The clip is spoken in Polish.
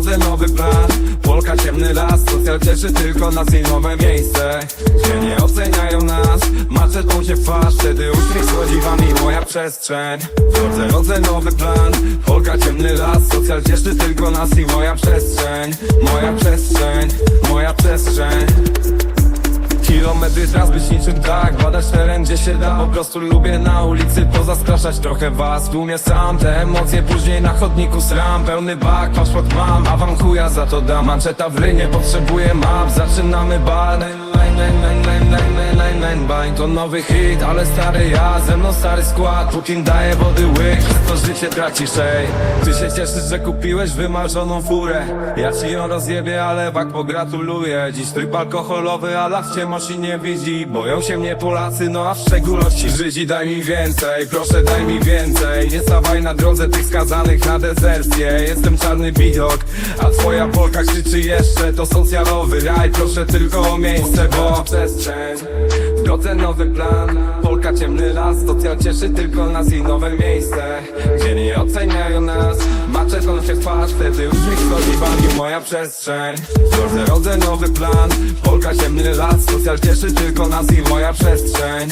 drodze nowy plan. Polka ciemny las, socjal cieszy tylko nas i nowe miejsce. Gdzie nie oceniają nas, maczetą się w twarz. Wtedy uśmiech słodzi wam i moja przestrzeń. W drodze nowy plan. Polka ciemny las, socjal cieszy tylko nas i moja przestrzeń. Moja przestrzeń, Kilometry tras być niczym tak. Badać teren gdzie się da. Po prostu lubię na ulicy pozaskraszać trochę was. W tłumie sam te emocje Później na chodniku sram. Pełny bak, paszport mam A wam chuja za to dam. Manczeta w rynie potrzebuje map. Zaczynamy bal To nowy hit, ale stary ja Ze mną stary skład. Putin daje wody łyk to życie tracisz, ej Ty się cieszysz, że kupiłeś wymarzoną furę. Ja ci ją rozjebię, ale wak pogratuluję. Dziś tryb alkoholowy, a las cię mosi nie widzi. Boją się mnie Polacy, no a w szczególności Żydzi. Daj mi więcej, proszę daj mi więcej. Nie stawaj na drodze tych skazanych na dezercję Jestem czarny widok, a twoja Polka krzyczy jeszcze. To socjalowy raj, proszę tylko o miejsce, bo przestrzeń. W drodze nowy plan. Polka ciemny las, socjal cieszy tylko nas i nowe miejsce. Gdzie nie oceniają nas. Maczetą się twarz, wtedy uśmiech schodzi wami moja przestrzeń. W drodze rodzę nowy plan. Polka ciemny las, socjal cieszy tylko nas i moja przestrzeń